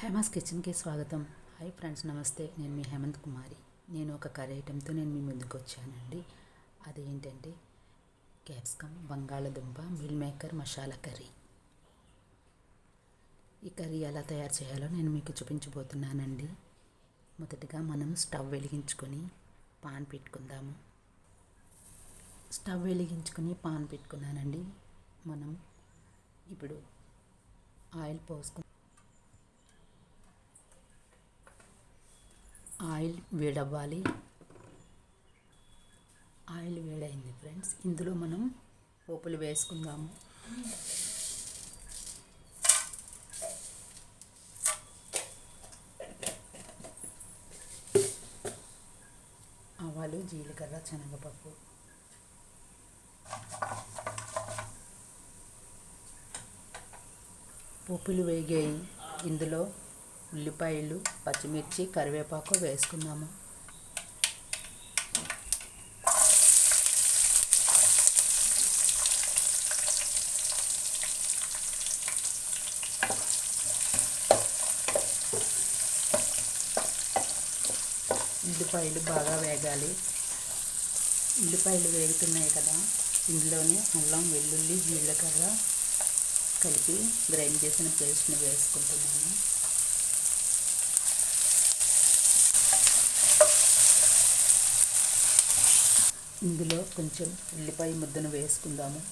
హేమాస్ కిచెన్కి స్వాగతం. Hi friends నమస్తే. నేను మీ హేమంత్ కుమారి. నేను ఒక కర్రీ ఐటెంతో నేను మీ ముందుకు వచ్చానండి. అదేంటంటే క్యాప్సికమ్ బంగాళదుంప మిల్ మేకర్ మసాలా కర్రీ. ఈ కర్రీ ఎలా తయారు చేయాలో నేను మీకు చూపించబోతున్నానండి. మొదటగా మనం స్టవ్ వెలిగించుకొని పాన్ పెట్టుకుందాము. స్టవ్ వెలిగించుకొని పాన్ పెట్టుకున్నానండి. మనం ఇప్పుడు ఆయిల్ పోసుకు ఆయిల్ వేడవ్వాలి. ఆయిల్ వేడైంది ఫ్రెండ్స్. ఇందులో మనం పోపులు వేసుకుందాము. ఆవాలు జీలకర్ర శనగపప్పు. పోపులు వేగాయి. ఇందులో ఉల్లిపాయలు పచ్చిమిర్చి కరివేపాకు వేసుకున్నాము ఉల్లిపాయలు బాగా వేగాలి. ఉల్లిపాయలు వేగుతున్నాయి కదా ఇందులోనే అల్లం వెల్లుల్లి జీలకర్ర కలిపి గ్రైండ్ చేసిన పేస్ట్ని వేసుకుంటున్నాను. ఇందులో కొంచెం ఉల్లిపాయ ముద్దను వేసుకుందాము.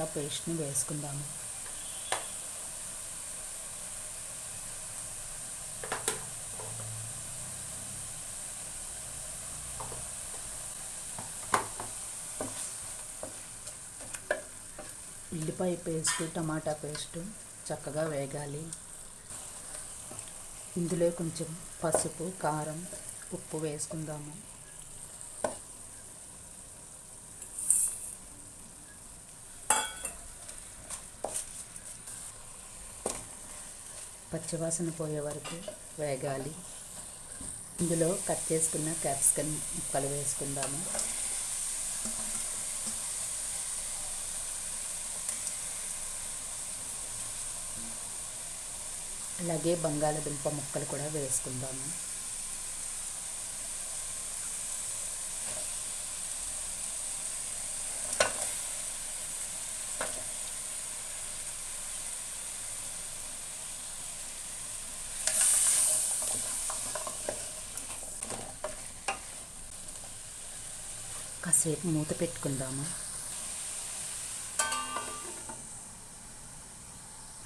ఆ పేస్ట్ని వేసుకుందాము. ఉల్లిపాయ పేస్ట్ టమాటా పేస్ట్ చక్కగా వేగాలి. ఇందులో కొంచెం పసుపు కారం ఉప్పు వేసుకుందాము. పచ్చివాసన పోయే వరకు వేగాలి. ఇందులో కట్ చేసుకున్న క్యాప్సికన్ ముక్కలు వేసుకుందాము. అలాగే బంగాళదుంప ముక్కలు కూడా వేసుకుందాము. కాసేపు మూత పెట్టుకుందాము.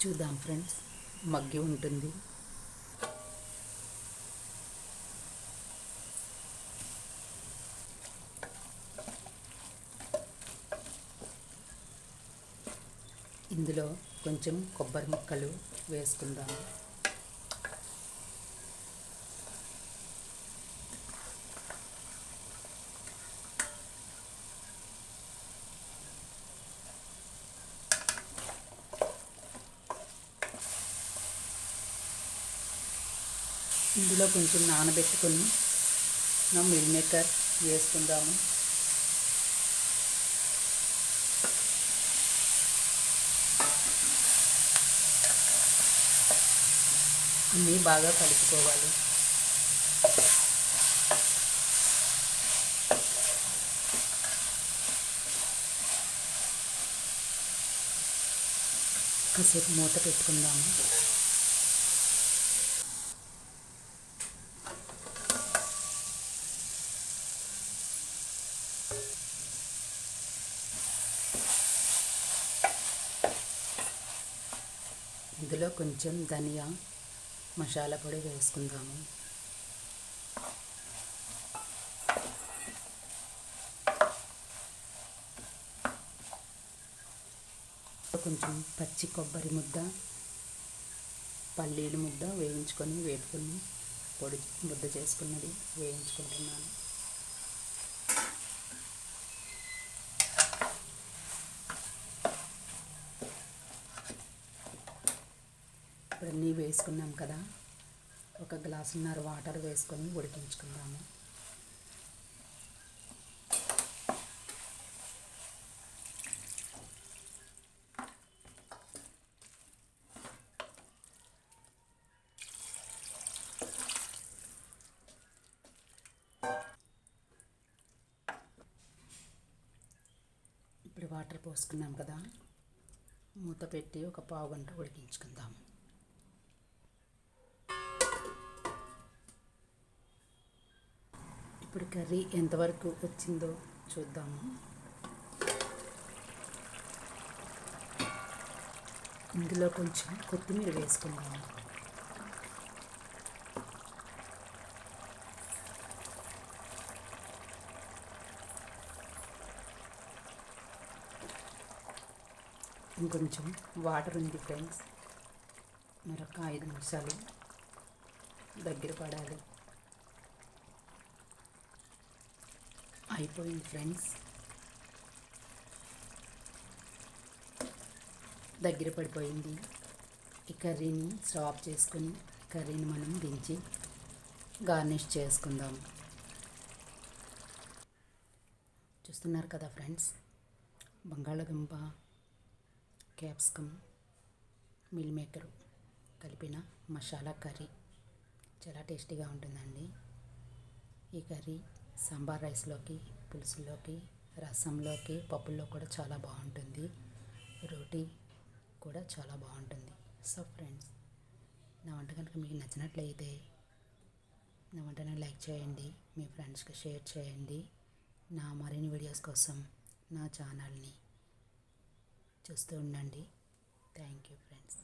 చూద్దాం ఫ్రెండ్స్. మగ్గి ఉంటుంది. ఇందులో కొంచెం కొబ్బరి ముక్కలు వేసుకుందాము. ఇందులో కొంచెం నానబెట్టుకొని మిల్ మేకర్ వేసుకుందాము. అన్నీ బాగా కలుపుకోవాలి. కాసేపు మూత పెట్టుకుందాము. ఇందులో కొంచెం ధనియా మసాలా పొడి వేసుకుందాము. కొంచెం పచ్చి కొబ్బరి ముద్ద పల్లీలు ముద్ద వేయించుకొని వేపుకొని పొడి ముద్ద చేసుకున్నది వేయించుకుంటున్నాను. ఇప్పుడు అన్నీ వేసుకున్నాం కదా ఒక గ్లాసున్నర వాటర్ వేసుకొని ఉడికించుకుందాము. ఇప్పుడు వాటర్ పోసుకున్నాం కదా మూత పెట్టి ఒక పావు గంట ఉడికించుకుందాము. ఇప్పుడు కర్రీ ఎంతవరకు వచ్చిందో చూద్దాము. ఇందులో కొంచెం కొత్తిమీర వేసుకుందాము. ఇంకొంచెం వాటర్ ఉంది ఫ్రెండ్స్. మరొక ఐదు నిమిషాలు దగ్గర పడాలి. అయిపోయింది ఫ్రెండ్స్. దగ్గర పడిపోయింది. ఈ కర్రీని స్టాప్ చేసుకుని కర్రీని మనం దించి గార్నిష్ చేసుకుందాం. చూస్తున్నారు కదా ఫ్రెండ్స్? బంగాళదుంప క్యాప్సికమ్ మిల్ మేకర్ కలిపిన మసాలా కర్రీ. చాలా టేస్టీగా ఉంటుందండి. ఈ కర్రీ సాంబార్ రైస్లోకి పులుసులోకి రసంలోకి పప్పుల్లో కూడా చాలా బాగుంటుంది. రోటీ కూడా చాలా బాగుంటుంది. సో ఫ్రెండ్స్ నా వంట కనుక మీకు నచ్చినట్లయితే నా వంటను లైక్ చేయండి మీ ఫ్రెండ్స్కి షేర్ చేయండి. నా మరిన్ని వీడియోస్ కోసం నా ఛానల్ని చూస్తూ ఉండండి. Thank you friends.